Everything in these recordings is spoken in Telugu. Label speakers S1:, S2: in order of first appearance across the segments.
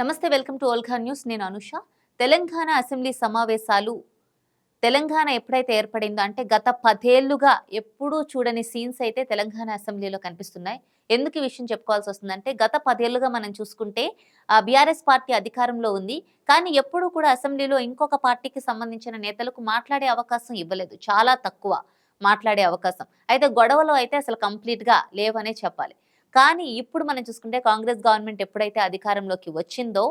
S1: నమస్తే వెల్కమ్ టు ఓల్ఖా న్యూస్. నేను అనుష. తెలంగాణ అసెంబ్లీ సమావేశాలు తెలంగాణ ఎప్పుడైతే ఏర్పడిందో అంటే గత పదేళ్ళుగా ఎప్పుడూ చూడని సీన్స్ అయితే తెలంగాణ అసెంబ్లీలో కనిపిస్తున్నాయి. ఎందుకు ఈ విషయం చెప్పుకోవాల్సి వస్తుందంటే గత పదేళ్ళుగా మనం చూసుకుంటే బీఆర్ఎస్ పార్టీ అధికారంలో ఉంది. కానీ ఎప్పుడూ కూడా అసెంబ్లీలో ఇంకొక పార్టీకి సంబంధించిన నేతలకు మాట్లాడే అవకాశం ఇవ్వలేదు. చాలా తక్కువ మాట్లాడే అవకాశం. అయితే గొడవలు అయితే అసలు కంప్లీట్గా లేవనే చెప్పాలి. కానీ ఇప్పుడు మనం చూసుకుంటే కాంగ్రెస్ గవర్నమెంట్ ఎప్పుడైతే అధికారంలోకి వచ్చిందో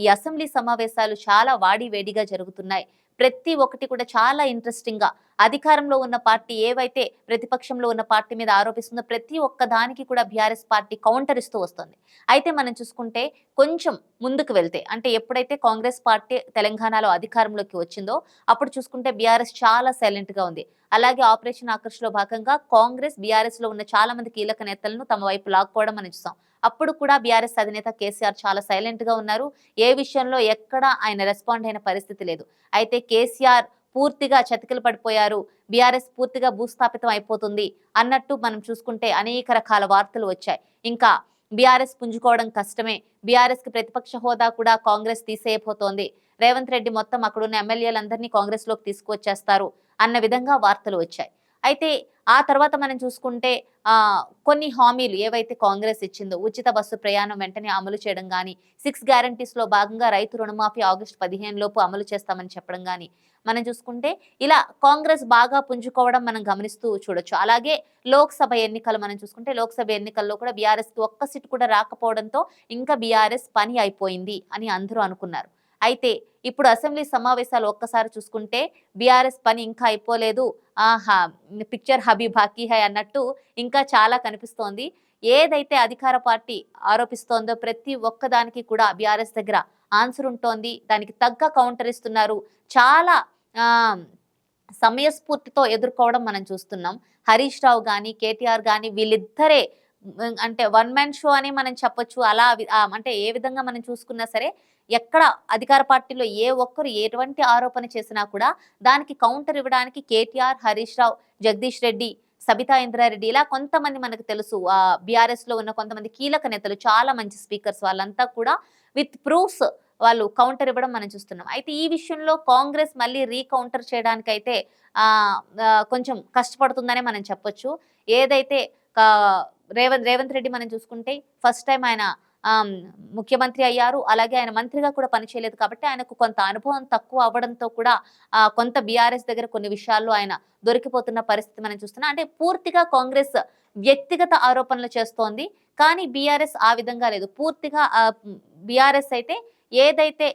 S1: ఈ అసెంబ్లీ సమావేశాలు చాలా వాడి వేడిగా జరుగుతున్నాయి. ప్రతి ఒక్కటి కూడా చాలా ఇంట్రెస్టింగ్గా అధికారంలో ఉన్న పార్టీ ఏవైతే ప్రతిపక్షంలో ఉన్న పార్టీ మీద ఆరోపిస్తుందో ప్రతి ఒక్క దానికి కూడా బీఆర్ఎస్ పార్టీ కౌంటర్ ఇస్తూ వస్తుంది. అయితే మనం చూసుకుంటే కొంచెం ముందుకు వెళ్తే అంటే ఎప్పుడైతే కాంగ్రెస్ పార్టీ తెలంగాణలో అధికారంలోకి వచ్చిందో అప్పుడు చూసుకుంటే బీఆర్ఎస్ చాలా సైలెంట్గా ఉంది. అలాగే ఆపరేషన్ ఆకర్ష్లో భాగంగా కాంగ్రెస్ బీఆర్ఎస్లో ఉన్న చాలా మంది కీలక నేతలను తమ వైపు లాక్కోవడం మనం చూసాం. అప్పుడు కూడా బీఆర్ఎస్ అధినేత కేసీఆర్ చాలా సైలెంట్గా ఉన్నారు. ఏ విషయంలో ఎక్కడ ఆయన రెస్పాండ్ అయిన పరిస్థితి లేదు. అయితే కేసీఆర్ పూర్తిగా చతికిలు పడిపోయారు. బీఆర్ఎస్ పూర్తిగా భూస్థాపితం అయిపోతుంది అన్నట్టు మనం చూసుకుంటే అనేక రకాల వార్తలు వచ్చాయి. ఇంకా బీఆర్ఎస్ పుంజుకోవడం కష్టమే. బీఆర్ఎస్కి ప్రతిపక్ష హోదా కూడా కాంగ్రెస్ తీసేయబోతోంది. రేవంత్ రెడ్డి మొత్తం అక్కడున్న ఎమ్మెల్యేలందరినీ కాంగ్రెస్లోకి తీసుకువచ్చేస్తారు అన్న విధంగా వార్తలు వచ్చాయి. అయితే ఆ తర్వాత మనం చూసుకుంటే కొన్ని హామీలు ఏవైతే కాంగ్రెస్ ఇచ్చిందో ఉచిత బస్సు ప్రయాణం వెంటనే అమలు చేయడం కానీ సిక్స్ గ్యారంటీస్లో భాగంగా రైతు రుణమాఫీ ఆగస్టు పదిహేను లోపు అమలు చేస్తామని చెప్పడం కానీ మనం చూసుకుంటే ఇలా కాంగ్రెస్ బాగా పుంజుకోవడం మనం గమనిస్తూ చూడొచ్చు. అలాగే లోక్సభ ఎన్నికలు మనం చూసుకుంటే లోక్సభ ఎన్నికల్లో కూడా బీఆర్ఎస్కి ఒక్క సీట్ కూడా రాకపోవడంతో ఇంకా బీఆర్ఎస్ పని అయిపోయింది అని అందరూ అనుకున్నారు. అయితే ఇప్పుడు అసెంబ్లీ సమావేశాలు ఒక్కసారి చూసుకుంటే బీఆర్ఎస్ పని ఇంకా అయిపోలేదు. ఆహా పిక్చర్ హబీ బాకీ హై అన్నట్టు ఇంకా చాలా కనిపిస్తోంది. ఏదైతే అధికార పార్టీ ఆరోపిస్తోందో ప్రతి ఒక్కదానికి కూడా బీఆర్ఎస్ దగ్గర ఆన్సర్ ఉంటోంది. దానికి తగ్గ కౌంటర్ ఇస్తున్నారు. చాలా సమయస్ఫూర్తితో ఎదుర్కోవడం మనం చూస్తున్నాం. హరీష్ రావు కానీ కేటీఆర్ కానీ వీళ్ళిద్దరే అంటే వన్ మ్యాన్ షో అని మనం చెప్పొచ్చు. అలా అంటే ఏ విధంగా మనం చూసుకున్నా సరే ఎక్కడ అధికార పార్టీలో ఏ ఒక్కరు ఎటువంటి ఆరోపణ చేసినా కూడా దానికి కౌంటర్ ఇవ్వడానికి కేటీఆర్ హరీష్ రావు జగదీష్ రెడ్డి సబితా ఇంద్రారెడ్డి ఇలా కొంతమంది మనకు తెలుసు. ఆ బీఆర్ఎస్లో ఉన్న కొంతమంది కీలక నేతలు చాలా మంచి స్పీకర్స్ వాళ్ళంతా కూడా విత్ ప్రూఫ్స్ వాళ్ళు కౌంటర్ ఇవ్వడం మనం చూస్తున్నాం. అయితే ఈ విషయంలో కాంగ్రెస్ మళ్ళీ రీకౌంటర్ చేయడానికి అయితే ఆ కొంచెం కష్టపడుతుందనే మనం చెప్పొచ్చు. ఏదైతే రేవంత్ రేవంత్ రెడ్డి మనం చూసుకుంటే ఫస్ట్ టైం ఆయన ముఖ్యమంత్రి అయ్యారు. అలాగే ఆయన మంత్రిగా కూడా పనిచేయలేదు కాబట్టి ఆయనకు కొంత అనుభవం తక్కువ అవ్వడంతో కూడా కొంత బీఆర్ఎస్ దగ్గర కొన్ని విషయాల్లో ఆయన దొరికిపోతున్న పరిస్థితి మనం చూస్తున్నాం. అంటే పూర్తిగా కాంగ్రెస్ వ్యక్తిగత ఆరోపణలు చేస్తోంది. కానీ బీఆర్ఎస్ ఆ విధంగా లేదు. పూర్తిగా బీఆర్ఎస్ అయితే ఏదైతే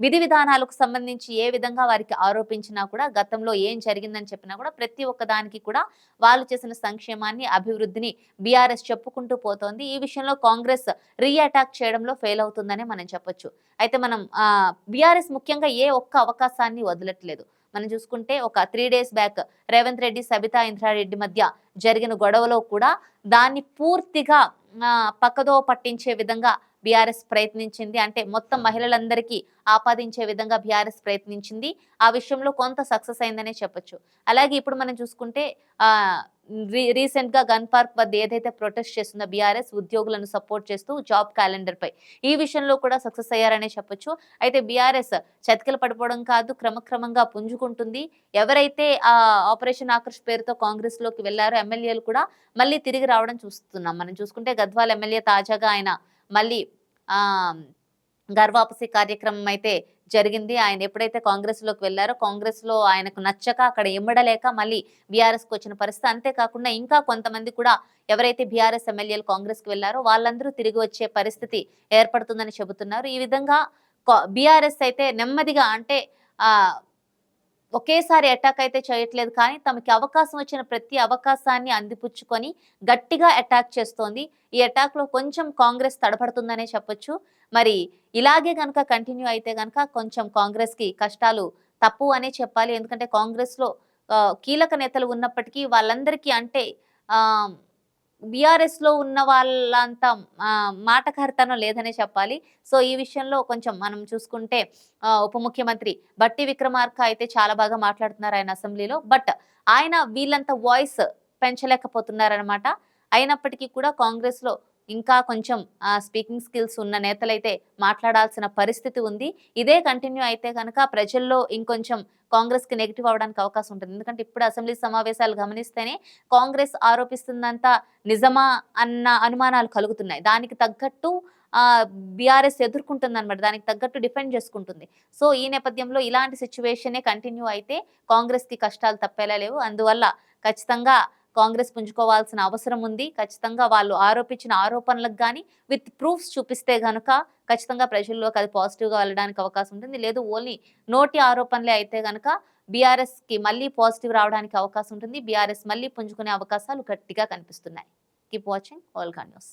S1: విధి విధానాలకు సంబంధించి ఏ విధంగా వారికి ఆరోపించినా కూడా గతంలో ఏం జరిగిందని చెప్పినా కూడా ప్రతి ఒక్క దానికి కూడా వాళ్ళు చేసిన సంక్షేమాన్ని అభివృద్ధిని బీఆర్ఎస్ చెప్పుకుంటూ పోతోంది. ఈ విషయంలో కాంగ్రెస్ రీఅటాక్ చేయడంలో ఫెయిల్ అవుతుందనే మనం చెప్పొచ్చు. అయితే మనం బీఆర్ఎస్ ముఖ్యంగా ఏ ఒక్క అవకాశాన్ని వదలట్లేదు. మనం చూసుకుంటే ఒక three days back Revanth Reddy Sabitha Indra Reddy మధ్య జరిగిన గొడవలో కూడా దాన్ని పూర్తిగా పక్కదో పట్టించే విధంగా బీఆర్ఎస్ ప్రయత్నించింది. అంటే మొత్తం మహిళలందరికీ ఆపాదించే విధంగా బీఆర్ఎస్ ప్రయత్నించింది. ఆ విషయంలో కొంత సక్సెస్ అయిందనే చెప్పొచ్చు. అలాగే ఇప్పుడు మనం చూసుకుంటే రీసెంట్గా గన్ పార్క్ వద్ద ఏదైతే ప్రొటెస్ట్ చేస్తున్న బీఆర్ఎస్ ఉద్యోగులను సపోర్ట్ చేస్తూ జాబ్ క్యాలెండర్ పై ఈ విషయంలో కూడా సక్సెస్ అయ్యారనే చెప్పొచ్చు. అయితే బీఆర్ఎస్ చతికిల పడిపోవడం కాదు క్రమక్రమంగా పుంజుకుంటుంది. ఎవరైతే ఆ ఆపరేషన్ ఆకర్ష్ పేరుతో కాంగ్రెస్లోకి వెళ్ళారో ఎమ్మెల్యేలు కూడా మళ్ళీ తిరిగి రావడం చూస్తున్నాం. మనం చూసుకుంటే గద్వాల్ ఎమ్మెల్యే తాజాగా ఆయన మళ్ళీ ఆ గర్వాపసి కార్యక్రమం అయితే జరిగింది. ఆయన ఎప్పుడైతే కాంగ్రెస్లోకి వెళ్ళారో కాంగ్రెస్లో ఆయనకు నచ్చక అక్కడ ఇమ్మడలేక మళ్ళీ బీఆర్ఎస్కు వచ్చిన పరిస్థితి. అంతేకాకుండా ఇంకా కొంతమంది కూడా ఎవరైతే బీఆర్ఎస్ ఎమ్మెల్యేలు కాంగ్రెస్కు వెళ్ళారో వాళ్ళందరూ తిరిగి వచ్చే పరిస్థితి ఏర్పడుతుందని చెబుతున్నారు. ఈ విధంగా బీఆర్ఎస్ అయితే నెమ్మదిగా అంటే ఆ ఒకేసారి అటాక్ అయితే చేయట్లేదు కానీ తమకి అవకాశం వచ్చిన ప్రతి అవకాశాన్ని అందిపుచ్చుకొని గట్టిగా అటాక్ చేస్తోంది. ఈ అటాక్లో కొంచెం కాంగ్రెస్ తడపడుతుందనే చెప్పొచ్చు. మరి ఇలాగే కనుక కంటిన్యూ అయితే కనుక కొంచెం కాంగ్రెస్కి కష్టాలు తప్పు అనే చెప్పాలి. ఎందుకంటే కాంగ్రెస్లో కీలక నేతలు ఉన్నప్పటికీ వాళ్ళందరికీ అంటే ఆ బీఆర్ఎస్లో ఉన్న వాళ్ళంత ఆ, లేదనే చెప్పాలి. సో ఈ విషయంలో కొంచెం మనం చూసుకుంటే ఉప ముఖ్యమంత్రి బట్టి విక్రమార్క అయితే చాలా బాగా మాట్లాడుతున్నారు ఆయన అసెంబ్లీలో. బట్ ఆయన వీళ్ళంత వాయిస్ పెంచలేకపోతున్నారనమాట అయినప్పటికీ కూడా కాంగ్రెస్లో ఇంకా కొంచెం స్పీకింగ్ స్కిల్స్ ఉన్న నేతలైతే మాట్లాడాల్సిన పరిస్థితి ఉంది. ఇదే కంటిన్యూ అయితే కనుక ప్రజల్లో ఇంకొంచెం కాంగ్రెస్కి నెగిటివ్ అవడానికి అవకాశం ఉంటుంది. ఎందుకంటే ఇప్పుడు అసెంబ్లీ సమావేశాలు గమనిస్తేనే కాంగ్రెస్ ఆరోపిస్తుందంతా నిజమా అన్న అనుమానాలు కలుగుతున్నాయి. దానికి తగ్గట్టు బీఆర్ఎస్ ఎదుర్కొంటుంది అనమాట దానికి తగ్గట్టు డిఫెండ్ చేసుకుంటుంది. సో ఈ నేపథ్యంలో ఇలాంటి సిచ్యువేషనే కంటిన్యూ అయితే కాంగ్రెస్కి కష్టాలు తప్పేలా లేవు. అందువల్ల ఖచ్చితంగా కాంగ్రెస్ పుంజుకోవాల్సిన అవసరం ఉంది. ఖచ్చితంగా వాళ్ళు ఆరోపించిన ఆరోపణలకు కానీ విత్ ప్రూఫ్స్ చూపిస్తే గనుక ఖచ్చితంగా ప్రజల్లోకి అది పాజిటివ్గా వెళ్ళడానికి అవకాశం ఉంటుంది. లేదు ఓన్లీ నోటి ఆరోపణలే అయితే గనుక బీఆర్ఎస్కి మళ్ళీ పాజిటివ్ రావడానికి అవకాశం ఉంటుంది. బీఆర్ఎస్ మళ్ళీ పుంజుకునే అవకాశాలు గట్టిగా కనిపిస్తున్నాయి. Keep watching Olga news